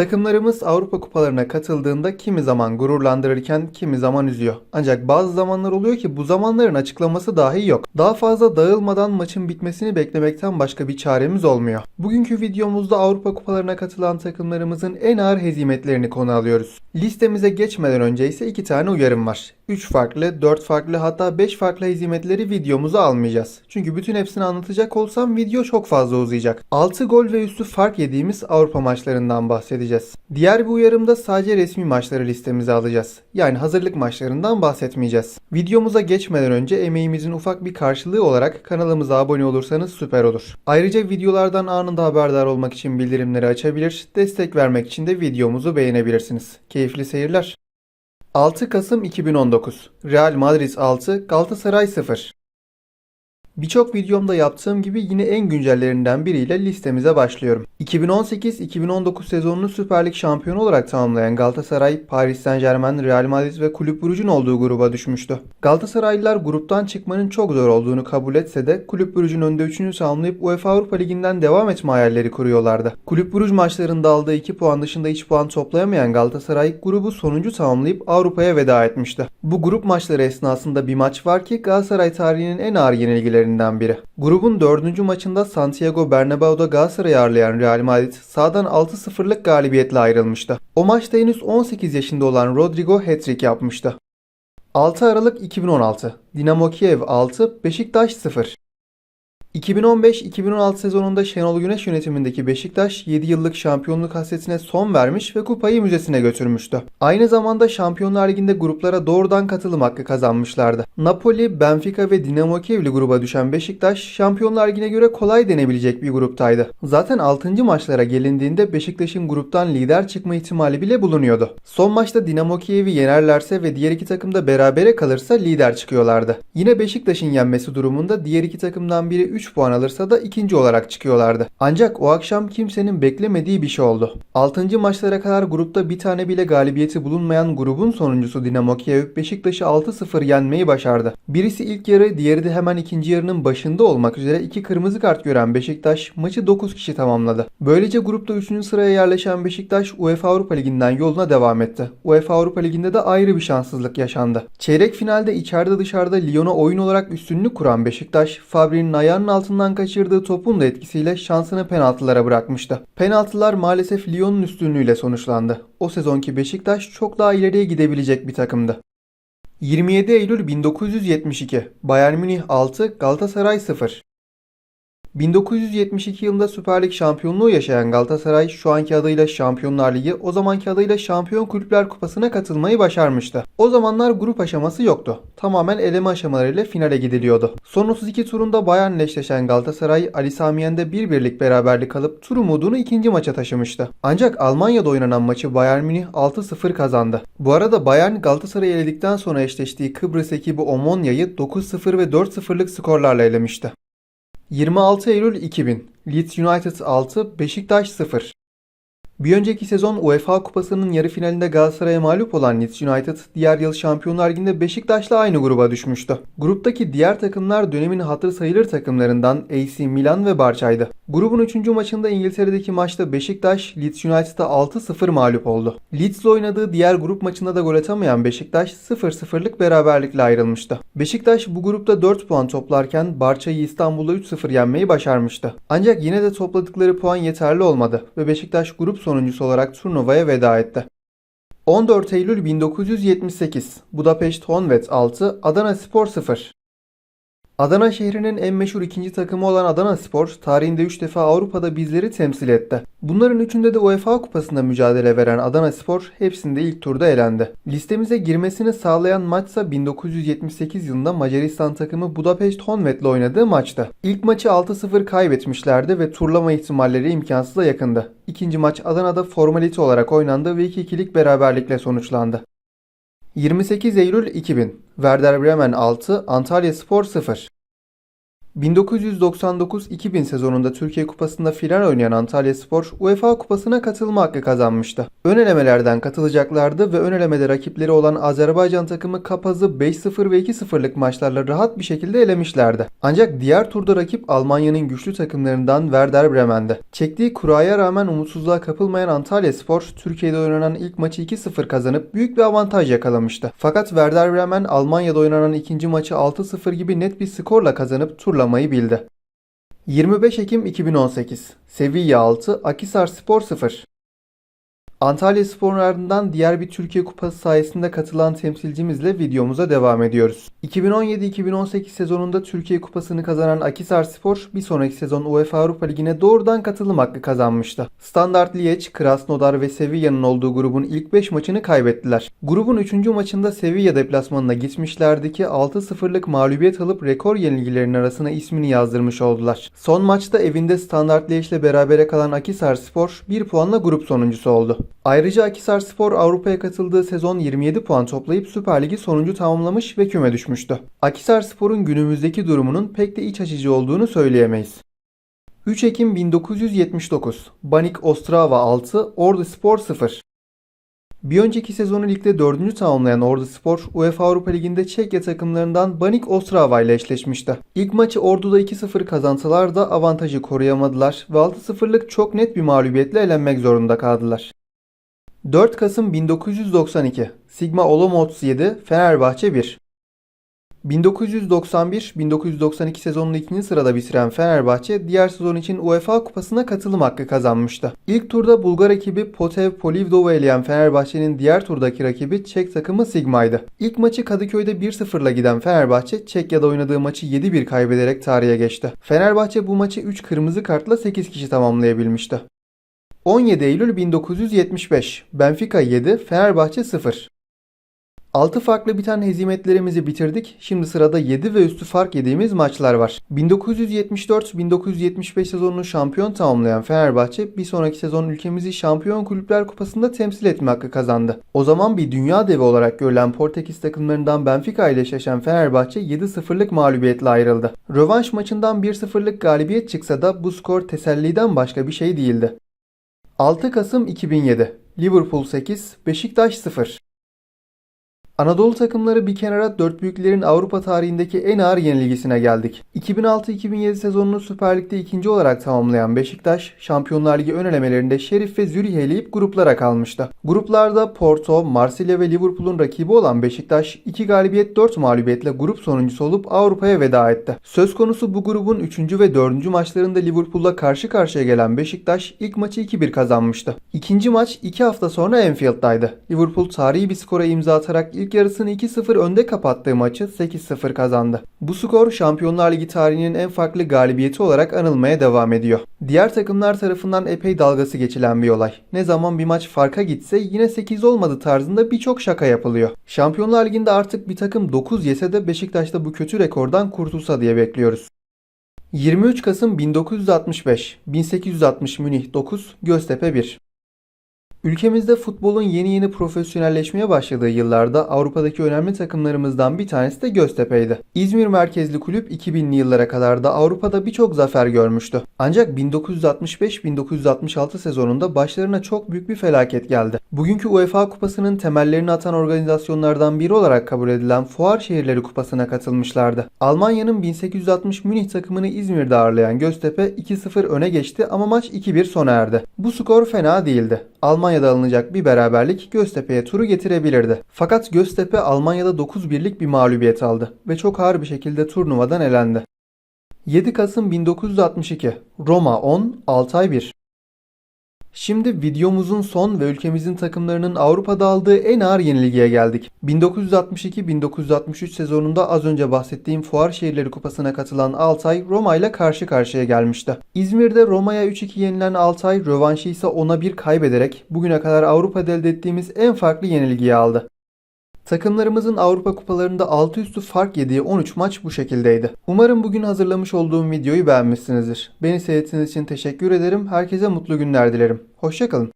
Takımlarımız Avrupa kupalarına katıldığında kimi zaman gururlandırırken kimi zaman üzüyor. Ancak bazı zamanlar oluyor ki bu zamanların açıklaması dahi yok. Daha fazla dağılmadan maçın bitmesini beklemekten başka bir çaremiz olmuyor. Bugünkü videomuzda Avrupa kupalarına katılan takımlarımızın en ağır hezimetlerini konu alıyoruz. Listemize geçmeden önce ise iki tane uyarım var. 3 farklı, 4 farklı hatta 5 farklı hezimetleri videomuza almayacağız. Çünkü bütün hepsini anlatacak olsam video çok fazla uzayacak. 6 gol ve üstü fark yediğimiz Avrupa maçlarından bahsedeceğiz. Diğer bir uyarımda sadece resmi maçları listemize alacağız. Yani hazırlık maçlarından bahsetmeyeceğiz. Videomuza geçmeden önce emeğimizin ufak bir karşılığı olarak kanalımıza abone olursanız süper olur. Ayrıca videolardan anında haberdar olmak için bildirimleri açabilir, destek vermek için de videomuzu beğenebilirsiniz. Keyifli seyirler. 6 Kasım 2019 Real Madrid 6 Galatasaray 0 Birçok videomda yaptığım gibi yine en güncellerinden biriyle listemize başlıyorum. 2018-2019 sezonunu Süper Lig şampiyonu olarak tamamlayan Galatasaray, Paris Saint Germain, Real Madrid ve Kulüp Brugge'un olduğu gruba düşmüştü. Galatasaraylılar gruptan çıkmanın çok zor olduğunu kabul etse de Kulüp Brugge'un önde 3'ünü tamamlayıp UEFA Avrupa Ligi'nden devam etme hayalleri kuruyorlardı. Kulüp Brugge maçlarında aldığı 2 puan dışında hiç puan toplayamayan Galatasaray grubu sonuncu tamamlayıp Avrupa'ya veda etmişti. Bu grup maçları esnasında bir maç var ki Galatasaray tarihinin en ağır yenilgilerinden biri. Grubun dördüncü maçında Santiago Bernabéu'da Galatasaray'ı ağırlayan Real Madrid sağdan 6-0'lık galibiyetle ayrılmıştı. O maçta henüz 18 yaşında olan Rodrigo hat-trick yapmıştı. 6 Aralık 2016 Dinamo Kiev 6, Beşiktaş 0 2015-2016 sezonunda Şenol Güneş yönetimindeki Beşiktaş 7 yıllık şampiyonluk hasretine son vermiş ve kupayı müzesine götürmüştü. Aynı zamanda Şampiyonlar Ligi'nde gruplara doğrudan katılım hakkı kazanmışlardı. Napoli, Benfica ve Dinamo Kiev'li gruba düşen Beşiktaş Şampiyonlar Ligi'ne göre kolay denebilecek bir gruptaydı. Zaten 6. maçlara gelindiğinde Beşiktaş'ın gruptan lider çıkma ihtimali bile bulunuyordu. Son maçta Dinamo Kiev'i yenerlerse ve diğer iki takım da berabere kalırsa lider çıkıyorlardı. Yine Beşiktaş'ın yenmesi durumunda diğer iki takımdan biri 3 puan alırsa da ikinci olarak çıkıyorlardı. Ancak o akşam kimsenin beklemediği bir şey oldu. 6. maçlara kadar grupta bir tane bile galibiyeti bulunmayan grubun sonuncusu Dinamo Kiev Beşiktaş'ı 6-0 yenmeyi başardı. Birisi ilk yarı, diğeri de hemen ikinci yarının başında olmak üzere iki kırmızı kart gören Beşiktaş maçı 9 kişi tamamladı. Böylece grupta 3. sıraya yerleşen Beşiktaş UEFA Avrupa Ligi'nden yoluna devam etti. UEFA Avrupa Ligi'nde de ayrı bir şanssızlık yaşandı. Çeyrek finalde içeride dışarıda Lyon'a oyun olarak üstünlük kuran Beşiktaş, Fabri'nin ayağının altından kaçırdığı topun da etkisiyle şansını penaltılara bırakmıştı. Penaltılar maalesef Lyon'un üstünlüğüyle sonuçlandı. O sezonki Beşiktaş çok daha ileriye gidebilecek bir takımdı. 27 Eylül 1972 Bayern Münih 6 Galatasaray 0 1972 yılında Süper Lig şampiyonluğu yaşayan Galatasaray şu anki adıyla Şampiyonlar Ligi, o zamanki adıyla Şampiyon Kulüpler Kupası'na katılmayı başarmıştı. O zamanlar grup aşaması yoktu. Tamamen eleme aşamalarıyla finale gidiliyordu. Son 32 turunda Bayern ile eşleşen Galatasaray, Ali Sami Yen'de bir birlik beraberlik alıp tur umudunu ikinci maça taşımıştı. Ancak Almanya'da oynanan maçı Bayern Münih 6-0 kazandı. Bu arada Bayern Galatasaray'ı eledikten sonra eşleştiği Kıbrıs ekibi Omonya'yı 9-0 ve 4-0'lık skorlarla elemişti. 26 Eylül 2000 Leeds United 6 Beşiktaş 0 bir önceki sezon UEFA Kupası'nın yarı finalinde Galatasaray'a mağlup olan Leeds United diğer yıl Şampiyonlar Ligi'nde Beşiktaş'la aynı gruba düşmüştü. Gruptaki diğer takımlar dönemin hatır sayılır takımlarından AC Milan ve Barça'ydı. Grubun 3. maçında İngiltere'deki maçta Beşiktaş Leeds United'a 6-0 mağlup oldu. Leeds'le oynadığı diğer grup maçında da gol atamayan Beşiktaş 0-0'lık beraberlikle ayrılmıştı. Beşiktaş bu grupta 4 puan toplarken Barça'yı İstanbul'da 3-0 yenmeyi başarmıştı. Ancak yine de topladıkları puan yeterli olmadı ve Beşiktaş grup sonuncusu olarak turnuvaya veda etti. 14 Eylül 1978 Budapeşt Honved 6 Adana Spor 0 Adana şehrinin en meşhur ikinci takımı olan Adana Spor, tarihinde 3 defa Avrupa'da bizleri temsil etti. Bunların üçünde de UEFA Kupası'nda mücadele veren Adana Spor hepsinde ilk turda elendi. Listemize girmesini sağlayan maçsa 1978 yılında Macaristan takımı Budapeşt Honved'le oynadığı maçtı. İlk maçı 6-0 kaybetmişlerdi ve turlama ihtimalleri imkansıza yakındı. İkinci maç Adana'da formalite olarak oynandı ve 2-2'lik beraberlikle sonuçlandı. 28 Eylül 2000 Werder Bremen 6 Antalya Spor 0 1999-2000 sezonunda Türkiye Kupası'nda final oynayan Antalyaspor UEFA Kupası'na katılma hakkı kazanmıştı. Ön elemelerden katılacaklardı ve ön elemede rakipleri olan Azerbaycan takımı Kapaz'ı 5-0 ve 2-0'lık maçlarla rahat bir şekilde elemişlerdi. Ancak diğer turda rakip Almanya'nın güçlü takımlarından Werder Bremen'di. Çektiği kuraya rağmen umutsuzluğa kapılmayan Antalyaspor, Türkiye'de oynanan ilk maçı 2-0 kazanıp büyük bir avantaj yakalamıştı. Fakat Werder Bremen Almanya'da oynanan ikinci maçı 6-0 gibi net bir skorla kazanıp turlamayı bildi. 25 Ekim 2018 Sevilla 6, Akisar Spor 0 Antalya Spor'un ardından diğer bir Türkiye Kupası sayesinde katılan temsilcimizle videomuza devam ediyoruz. 2017-2018 sezonunda Türkiye Kupası'nı kazanan Akisar Spor bir sonraki sezon UEFA Avrupa Ligi'ne doğrudan katılım hakkı kazanmıştı. Standard Liège, Krasnodar ve Sevilla'nın olduğu grubun ilk 5 maçını kaybettiler. Grubun 3. maçında Sevilla deplasmanına gitmişlerdi ki 6-0'lık mağlubiyet alıp rekor yenilgilerinin arasına ismini yazdırmış oldular. Son maçta evinde Standard Liège ile berabere kalan Akisar Spor 1 puanla grup sonuncusu oldu. Ayrıca Akisar Spor Avrupa'ya katıldığı sezon 27 puan toplayıp Süper Ligi sonuncu tamamlamış ve küme düşmüştü. Akisar Spor'un günümüzdeki durumunun pek de iç açıcı olduğunu söyleyemeyiz. 3 Ekim 1979 Banik Ostrava 6, Ordu Spor 0 bir önceki sezonu ligde 4. tamamlayan Ordu Spor, UEFA Avrupa Ligi'nde Çekya takımlarından Banik Ostrava ile eşleşmişti. İlk maçı Ordu'da 2-0 kazansalar da avantajı koruyamadılar ve 6-0'lık çok net bir mağlubiyetle elenmek zorunda kaldılar. 4 Kasım 1992 Sigma Olomouc 7, Fenerbahçe 1 1991-1992 sezonunu ikinci sırada bitiren Fenerbahçe diğer sezon için UEFA Kupası'na katılım hakkı kazanmıştı. İlk turda Bulgar ekibi Potev Polivdov'u eleyen Fenerbahçe'nin diğer turdaki rakibi Çek takımı Sigma'ydı. İlk maçı Kadıköy'de 1-0'la giden Fenerbahçe Çekya'da oynadığı maçı 7-1 kaybederek tarihe geçti. Fenerbahçe bu maçı 3 kırmızı kartla 8 kişi tamamlayabilmişti. 17 Eylül 1975 Benfica 7, Fenerbahçe 0 6 farklı biten hezimetlerimizi bitirdik. Şimdi sırada 7 ve üstü fark yediğimiz maçlar var. 1974-1975 sezonunu şampiyon tamamlayan Fenerbahçe bir sonraki sezon ülkemizi Şampiyon Kulüpler Kupası'nda temsil etme hakkı kazandı. O zaman bir dünya devi olarak görülen Portekiz takımlarından Benfica ile eşleşen Fenerbahçe 7-0'lık mağlubiyetle ayrıldı. Rövanş maçından 1-0'lık galibiyet çıksa da bu skor teselliden başka bir şey değildi. 6 Kasım 2007 Liverpool 8, Beşiktaş 0 Anadolu takımları bir kenara dört büyüklerin Avrupa tarihindeki en ağır yenilgisine geldik. 2006-2007 sezonunu Süper Lig'de ikinci olarak tamamlayan Beşiktaş, Şampiyonlar Ligi ön elemelerinde Şerif ve Zürih'i eleyip gruplara kalmıştı. Gruplarda Porto, Marsilya ve Liverpool'un rakibi olan Beşiktaş 2 galibiyet 4 mağlubiyetle grup sonuncusu olup Avrupa'ya veda etti. Söz konusu bu grubun 3. ve 4. maçlarında Liverpool'la karşı karşıya gelen Beşiktaş ilk maçı 2-1 kazanmıştı. İkinci maç 2 hafta sonra Enfield'daydı. Liverpool tarihi bir skora imza atarak ilk yarısını 2-0 önde kapattığı maçı 8-0 kazandı. Bu skor Şampiyonlar Ligi tarihinin en farklı galibiyeti olarak anılmaya devam ediyor. Diğer takımlar tarafından epey dalgası geçilen bir olay. Ne zaman bir maç farka gitse yine 8 olmadı tarzında birçok şaka yapılıyor. Şampiyonlar Ligi'nde artık bir takım 9 yese de Beşiktaş'ta bu kötü rekordan kurtulsa diye bekliyoruz. 23 Kasım 1965 1860 Münih 9 Göztepe 1 Ülkemizde futbolun yeni yeni profesyonelleşmeye başladığı yıllarda Avrupa'daki önemli takımlarımızdan bir tanesi de Göztepe'ydi. İzmir merkezli kulüp 2000'li yıllara kadar da Avrupa'da birçok zafer görmüştü. Ancak 1965-1966 sezonunda başlarına çok büyük bir felaket geldi. Bugünkü UEFA Kupası'nın temellerini atan organizasyonlardan biri olarak kabul edilen Fuar Şehirleri Kupası'na katılmışlardı. Almanya'nın 1860 Münih takımını İzmir'de ağırlayan Göztepe 2-0 öne geçti ama maç 2-1 sona erdi. Bu skor fena değildi. Almanya'da alınacak bir beraberlik Göztepe'ye turu getirebilirdi. Fakat Göztepe Almanya'da 9 birlik bir mağlubiyet aldı ve çok ağır bir şekilde turnuvadan elendi. 7 Kasım 1962 Roma 10, Altay 1 Şimdi videomuzun son ve ülkemizin takımlarının Avrupa'da aldığı en ağır yenilgiye geldik. 1962-1963 sezonunda az önce bahsettiğim Fuar Şehirleri Kupası'na katılan Altay Roma ile karşı karşıya gelmişti. İzmir'de Roma'ya 3-2 yenilen Altay rövanşı ise 10'a 1 kaybederek bugüne kadar Avrupa'da elde ettiğimiz en farklı yenilgiyi aldı. Takımlarımızın Avrupa kupalarında 6 üstü fark yediği 13 maç bu şekildeydi. Umarım bugün hazırlamış olduğum videoyu beğenmişsinizdir. Beni seyrettiğiniz için teşekkür ederim. Herkese mutlu günler dilerim. Hoşçakalın.